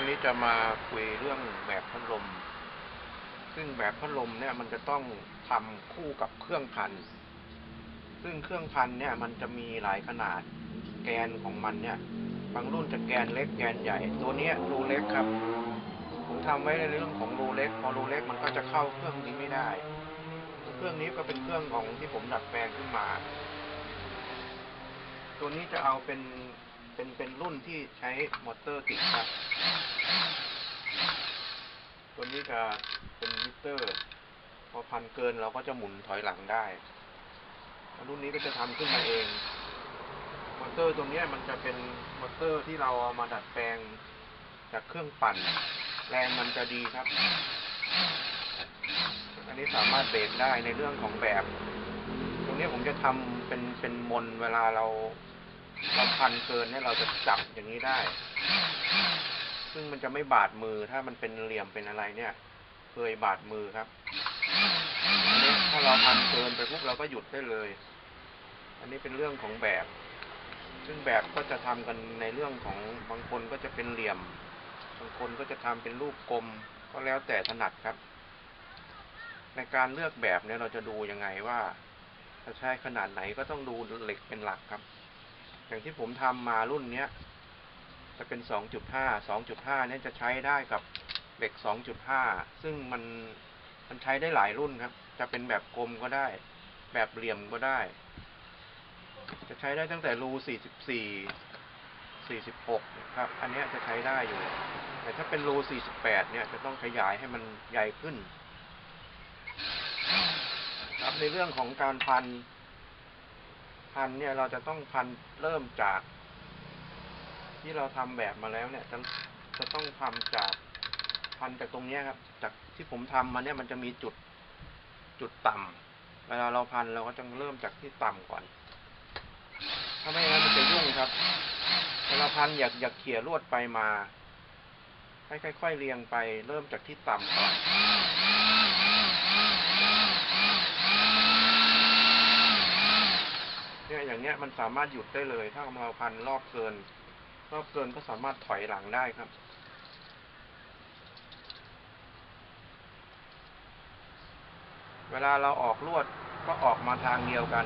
วันนี้จะมาคุยเรื่องแบบพัดลม ซึ่งแบบพัดลมเนี่ยมันจะต้องทำคู่กับเครื่องพัน ซึ่งเครื่องพันเนี่ยมันจะมีหลายขนาดแกนของมันเนี่ย บางรุ่นจะแกนเล็กแกนใหญ่ ตัวเนี้ยรูเล็กครับ ผมทำไว้ในเรื่องของรูเล็ก พอรูเล็กมันก็จะเข้าเครื่องนี้ไม่ได้ เครื่องนี้ก็เป็นเครื่องของที่ผมดัดแปลงขึ้นมา ตัวนี้จะเอาเป็น เป็นเป็นรุ่นที่ใช้มอเตอร์ติดครับ ตัวนี้จะเป็นมิเตอร์ พอพันเกินเราก็จะหมุนถอยหลังได้ รุ่นนี้ก็จะทำขึ้นมาเอง มอเตอร์ตัวนี้มันจะเป็นมอเตอร์ที่เราเอามาดัดแปลงจากเครื่องปั่น แรงมันจะดีครับ อันนี้สามารถเบรกได้ในเรื่องของแบบ ตรงนี้ผมจะทำเป็นเป็นมนเวลาเรา เราพันเกินเนี่ยเราจะจับอย่างนี้ได้ ซึ่งมันจะไม่บาดมือถ้ามันเป็นเหลี่ยมเป็นอะไรเนี่ย เคยบาดมือครับอันนี้ถ้าเราพันเกินไปปุ๊บเราก็หยุดได้เลย อันนี้เป็นเรื่องของแบบ ซึ่งแบบก็จะทำกันในเรื่องของบางคนก็จะเป็นเหลี่ยม บางคนก็จะทำเป็นรูปกลม ก็แล้วแต่ถนัดครับ ในการเลือกแบบเนี่ยเราจะดูยังไงว่าจะใช้ขนาดไหนก็ต้องดูเหล็กเป็นหลักครับ อย่างที่ผมทำมารุ่นเนี้ย จะเป็น 2.5 2.5เนี่ยจะใช้ได้กับเหล็ก2.5 ซึ่งมันมันใช้ได้หลายรุ่นครับ จะเป็นแบบกลมก็ได้ แบบเหลี่ยมก็ได้ จะใช้ได้ตั้งแต่รู 44 46 ครับ อันนี้จะใช้ได้อยู่ แต่ถ้าเป็นรู 48 เนี่ยจะต้องขยายให้มันใหญ่ขึ้น ครับในเรื่องของการพัน พันเนี่ยเราจะต้องพันเริ่มจาก ที่เราทำแบบมาแล้วเนี่ย จะจะต้องทำจากพันจากตรงเนี้ยครับ จากที่ผมทำมาเนี่ยมันจะมีจุดจุดต่ำเวลาเราพันเราก็จะเริ่มจากที่ต่ำก่อน ถ้าไม่งั้นมันจะยุ่งครับเวลาพันอยากอยากเขี่ยลวดไปมา ให้ค่อยๆเรียงไป เริ่มจากที่ต่ำก่อน เนี่ยอย่างเนี้ยมันสามารถหยุดได้เลย ถ้าเราพันรอบเกิน รอบเกินก็สามารถถอยหลังได้ครับ เวลาเราออกลวดก็ออกมาทางเดียวกัน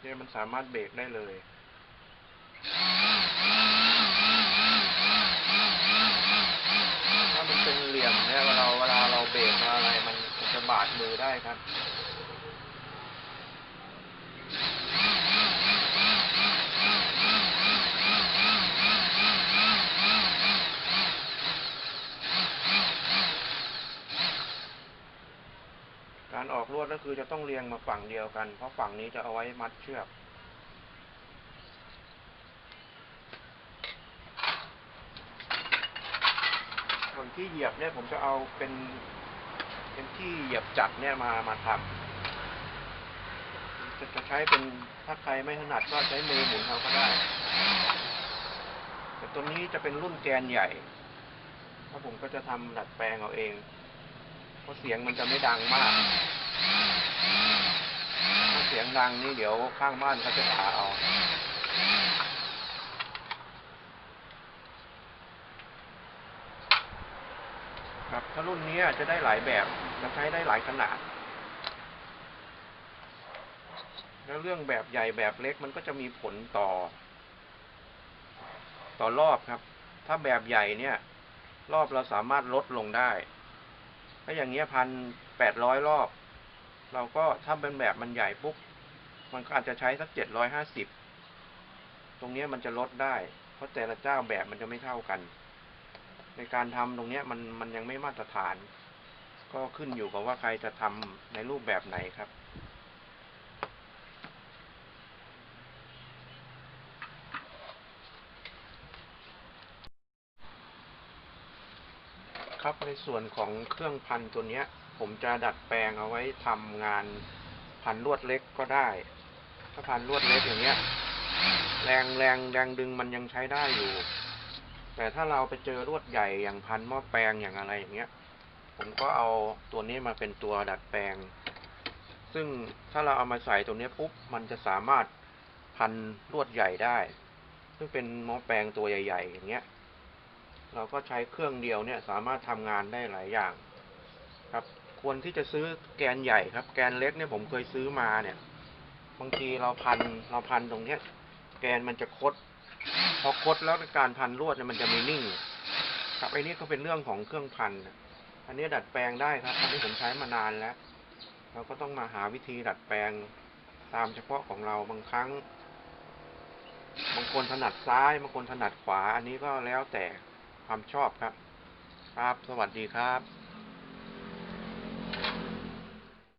เนี่ยมันสามารถเบรกได้เลย ถ้ามันเป็นเหลี่ยมเนี่ยเวลาเวลาเราเบรกมาอะไรมันมันจะบา ดมือได้ครับการออกลวดก็คือจะต้องเรียงมาฝั่งเดียวกัน เพราะฝั่งนี้จะเอาไว้มัดเชือก ส่วนที่เหยียบเนี่ยผมจะเอาเป็น เป็นที่เหยียบจักรเนี่ยมามาทำจะจะใช้เป็นถ้าใครไม่ถนัดก็ใช้มือหมุนเอาก็ได้ แต่ตัวนี้จะเป็นรุ่นแกนใหญ่เพราผมก็จะทำดัดแปลงเอาเอง เพราะเสียงมันจะไม่ดังมาก ถ้าเสียงดังนี่เดี๋ยวข้างบ้านเขาจะด่าเอา ครับ ถ้ารุ่นนี้จะได้หลายแบบจะใช้ได้หลายขนาด แล้วเรื่องแบบใหญ่แบบเล็กมันก็จะมีผลต่อ ต่อรอบครับ ถ้าแบบใหญ่เนี่ย รอบเราสามารถลดลงได้ ถ้าอย่างเงี้ยพันแปดร้อยรอบ เราก็ถ้าเป็นแบบมันใหญ่ปุ๊บ มันก็อาจจะใช้สักเจ็ดร้อยห้าสิบ ตรงเนี้ยมันจะลดได้ เพราะแต่ละเจ้าแบบมันจะไม่เท่ากัน ในการทำตรงเนี้ยมันมันยังไม่มาตรฐาน ก็ขึ้นอยู่กับว่าใครจะทำในรูปแบบไหนครับ ครับในส่วนของเครื่องพันตัวเนี้ย ผมจะดัดแปลงเอาไว้ทำงานพันลวดเล็กก็ได้ ถ้าพันลวดเล็กอย่างเงี้ย แรงแรงแรงดึงมันยังใช้ได้อยู่ แต่ถ้าเราไปเจอลวดใหญ่อย่างพันหม้อแปลงอย่างอะไรอย่างเงี้ย ผมก็เอาตัวนี้มาเป็นตัวดัดแปลง ซึ่งถ้าเราเอามาใส่ตัวนี้ปุ๊บมันจะสามารถพันลวดใหญ่ได้ ซึ่งเป็นหม้อแปลงตัวใหญ่ ๆ อย่างเงี้ย เราก็ใช้เครื่องเดียวเนี่ยสามารถทำงานได้หลายอย่าง ครับ ควรที่จะซื้อแกนใหญ่ครับ แกนเล็กเนี่ยผมเคยซื้อมาเนี่ย บางทีเราพันเราพันตรงเนี้ย แกนมันจะคด พอคดแล้วการพันลวดเนี่ยมันจะไม่นิ่งครับไอ้นี่ก็เป็นเรื่องของเครื่องพันอันนี้ดัดแปลงได้ครับอันนี้ผมใช้มานานแล้ว เราก็ต้องมาหาวิธีดัดแปลงตามเฉพาะของเราบางครั้ง บางคนถนัดซ้ายบางคนถนัดขวา อันนี้ก็แล้วแต่ความชอบครับ ครับ สวัสดีครับ